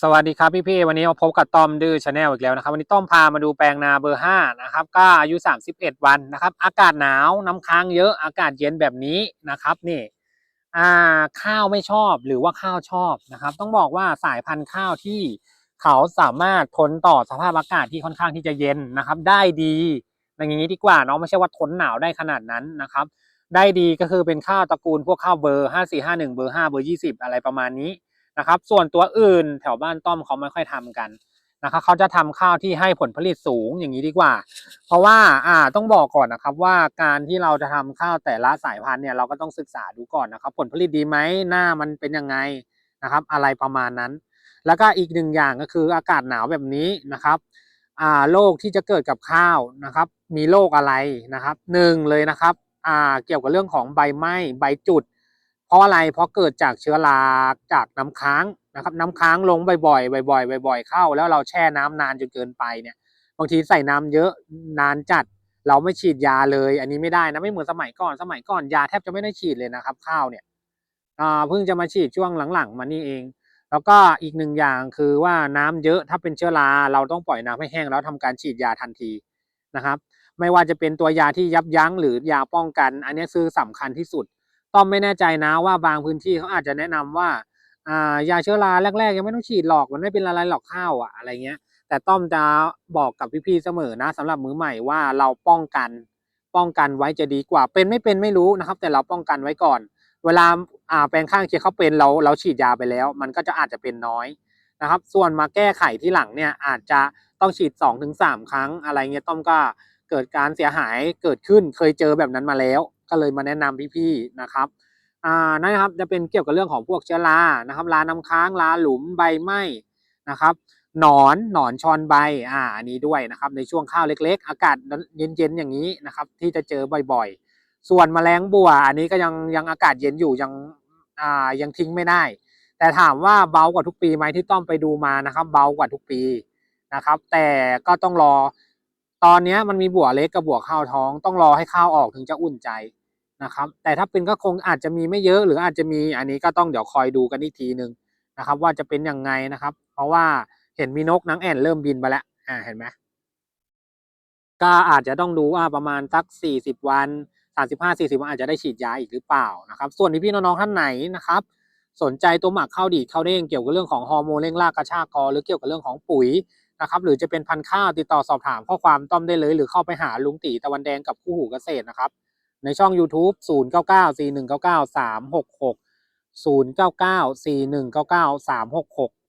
สวัสดีครับพี่พี่ๆวันนี้มาพบกับต้อมดื้อชาแนลอีกแล้วนะครับ วันนี้ต้อมพามาดูแปลงนาเบอร์ห้านะครับ ก็อายุ 31 วันนะครับ อากาศหนาวน้ำค้างเยอะอากาศเย็นแบบนี้นะครับนี่อ่าข้าวไม่ชอบหรือว่าข้าวชอบนะครับ ต้องบอกว่าสายพันธุ์ข้าวที่เขาสามารถทนต่อสภาพอากาศที่ค่อนข้างที่จะเย็นนะครับ ได้ดีอย่างนี้ดีกว่าเนาะไม่ใช่ว่าทนหนาวได้ขนาดนั้นนะครับ ได้ดีก็คือเป็นข้าวตระกูลพวกข้าวเบอร์ห้าสี่ห้าหนึ่งเบอร์ห้าเบอร์ยี่สิบอะไรประมาณนี้ นะครับ ส่วนตัวอื่นแถวบ้านต้อมเขาไม่ค่อยทำกันนะครับเขาจะทำข้าวที่ให้ผลผลิตสูงอย่างนี้ดีกว่า เพราะว่าอ่าต้องบอกก่อนนะครับว่าการที่เราจะทำข้าวแต่ละสายพันธุ์เนี่ยเราก็ต้องศึกษาดูก่อนนะครับ ผลผลิตดีไหมหน้ามันเป็นยังไงนะครับ อะไรประมาณนั้น แล้วก็อีกหนึ่งอย่างก็คืออากาศหนาวแบบนี้นะครับอ่าโรคที่จะเกิดกับข้าวนะครับ มีโรคอะไรนะครับหนึ่งเลยนะครับอ่าเกี่ยวกับเรื่องของใบไหม้ใบจุด ราะอะไร เพราะเกิดจากเชื้อราจากน้ำค้างนะครับน้ำค้างลงบ่อยๆบ่อยๆบ่อยๆเข้า แล้วเราแช่น้ำนานจนเกินไปเนี่ยบางทีใส่น้ำเยอะนานจัด เราไม่ฉีดยาเลย อันนี้ไม่ได้นะไม่เหมือนสมัยก่อนสมัยก่อนยาแทบจะไม่ได้ฉีดเลยนะครับ ข้าวเนี่ยเพิ่งจะมาฉีดช่วงหลังๆ มานี่เอง แล้วก็อีกหนึ่งอย่างคือว่าน้ำเยอะถ้าเป็นเชื้อราเราต้องปล่อยน้ำให้แห้งแล้วทำการฉีดยาทันทีนะครับ ไม่ว่าจะเป็นตัวยาที่ยับยั้งหรือยาป้องกัน อันนี้คือสำคัญที่สุด ต้อมไม่แน่ใจนะว่าบางพื้นที่เขาอาจจะแนะนำว่าอ่ายาเชื้อราแรกๆ ยังไม่ต้องฉีดหรอกมันไม่เป็นอะไรหรอกข้าวอะอะไรเงี้ย แต่ต้อมจะบอกกับพี่ๆเสมอนะสำหรับมือใหม่ว่าเราป้องกันป้องกันไว้จะดีกว่า เป็นไม่เป็นไม่รู้นะครับ แต่เราป้องกันไว้ก่อน เวลาอ่าแปลงข้างเคียงเขาเป็นเราเราฉีดยาไปแล้ว มันก็จะอาจจะเป็นน้อยนะครับ ส่วนมาแก้ไขที่หลังเนี่ยอาจจะต้องฉีด2อถึงสครั้งอะไรเงี้ยต้อมก็เกิดการเสียหายเกิดขึ้นเคยเจอแบบนั้นมาแล้ว ก็เลยมาแนะนำพี่ๆนะครับอ่านะครับจะเป็นเกี่ยวกับเรื่องของพวกเชื้อรานะครับราน้ำค้างราหลุมใบไหม้นะครับหนอนหนอนชอนใบอ่าอันนี้ด้วยนะครับในช่วงข้าวเล็ก ๆ อากาศเย็นๆอย่างนี้นะครับที่จะเจอบ่อยๆ ส่วนแมลงบัวอันนี้ก็ยังยังอากาศเย็นอยู่ยังอ่ายังทิ้งไม่ได้ แต่ถามว่าเบากว่าทุกปีไหมที่ต้อมไปดูมานะครับ เบากว่าทุกปีนะครับ แต่ก็ต้องรอตอนนี้มันมีบัวเล็กกับบัวข้าวท้อง ต้องรอให้ข้าวออกถึงจะอุ่นใจ นะครับ แต่ถ้าเป็นก็คงอาจจะมีไม่เยอะหรืออาจจะมีอันนี้ก็ต้องเดี๋ยวคอยดูกันอีกทีหนึ่งนะครับ ว่าจะเป็นยังไงนะครับ เพราะว่าเห็นมีนกนางแอ่นเริ่มบินไปแล้วอ่าเห็นไหมก็อาจจะต้องดูว่าประมาณสักสี่สิบวันสามสิบห้าสี่สิบวันอาจจะได้ฉีดยาอีกหรือเปล่านะครับ ส่วนพี่ๆน้องๆท่านไหนนะครับ สนใจตัวหมักข้าวดีข้าวเด้งเกี่ยวกับเรื่องของฮอร์โมนเร่งรากกระชากคอหรือเกี่ยวกับเรื่องของปุ๋ยนะครับ หรือจะเป็นพันธุ์ข้าวติดต่อสอบถามข้อความต้อมได้เลย หรือเข้าไปหาลุงตีตะวันแดงกับคู่หูเกษตรนะครับ ในช่อง YouTube 0 9 9 4 1 9 9 3 6 6 0 9 9 4 1 9 9 3 6 6